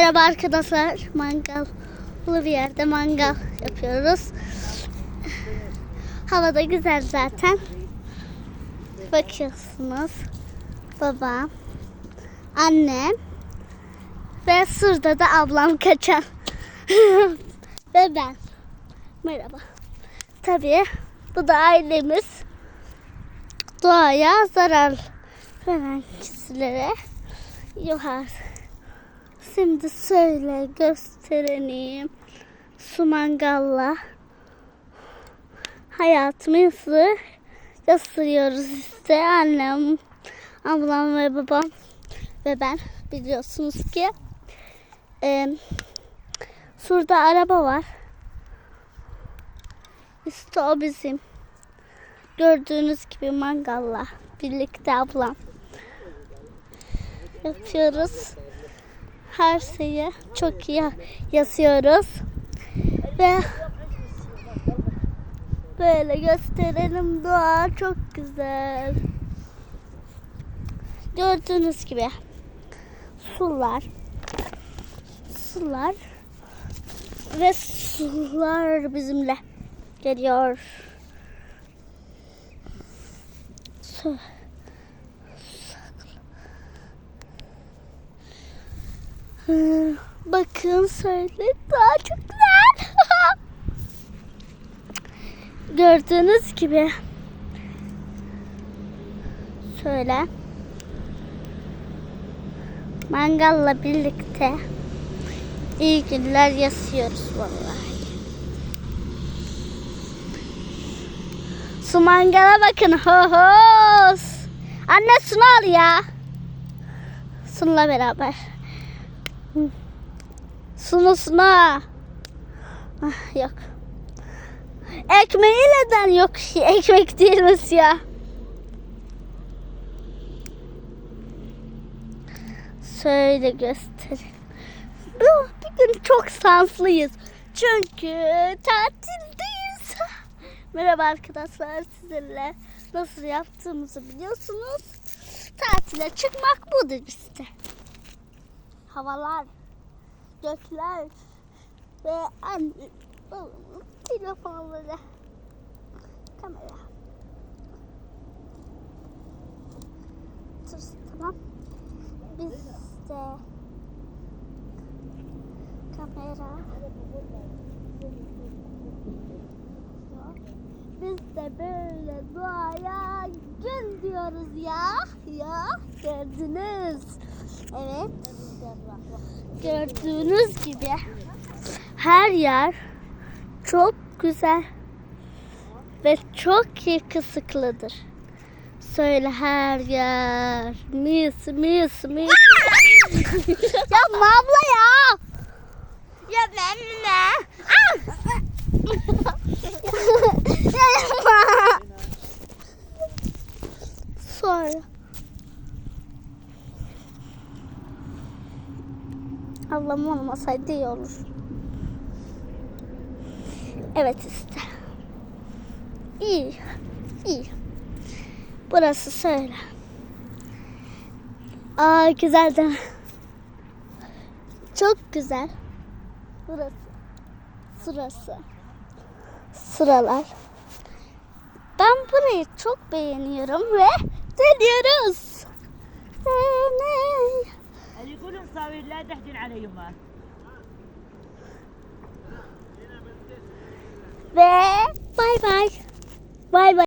Merhaba arkadaşlar. Mangal bir yerde mangal yapıyoruz. Hava da güzel zaten. Bakıyorsunuz. Babam, annem ve şurada da ablam kaçan. ve ben. Merhaba. Tabii bu da ailemiz. Doğaya zarar veren kişilere yuhar. Şimdi söyle gösterelim. Su mangalla hayatımızı gösteriyoruz işte. Annem, ablam ve babam ve ben biliyorsunuz ki e, şurada araba var. İşte o bizim. Gördüğünüz gibi mangalla birlikte ablam yapıyoruz. Her şeyi çok iyi yazıyoruz. Ve böyle gösterelim doğa çok güzel. Gördüğünüz gibi sular sular ve sular bizimle geliyor. Su. Bakın söyle daha çok güzel. Gördüğünüz gibi şöyle mangalla birlikte iyi günler yaşıyoruz vallahi. Su mangala bakın. Ho hos. Anne sunu al ya. Sunla beraber. Sunu sunu. Ah, yok. Ekmeği neden yok? Ekmek değilmiş ya. Şöyle göstereyim. Bu- Bugün çok şanslıyız. Çünkü tatildeyiz. Merhaba arkadaşlar sizinle nasıl yaptığımızı biliyorsunuz. Tatile çıkmak budur işte. Havalar, gökler ve babamın telefonları. Kamera. Tamam. Biz de kamera. Biz de böyle doğaya gün diyoruz ya. Ya gördünüz. Evet. Gördüğünüz gibi her yer çok güzel ve çok yakışıklıdır. Söyle her yer. Mis mis mis. Yapma abla ya. Ya ben ne? ya yapma. Sonra. Ablam olmasaydı iyi olur. Evet işte. İyi. İyi. Burası söyle. Aa güzel de. Çok güzel. Burası. Sırası. Sıralar. Ben burayı çok beğeniyorum ve deniyoruz. Deney. اللي يقولون صاوي لا تحزن على يمه Ve bay bay. Bay bay.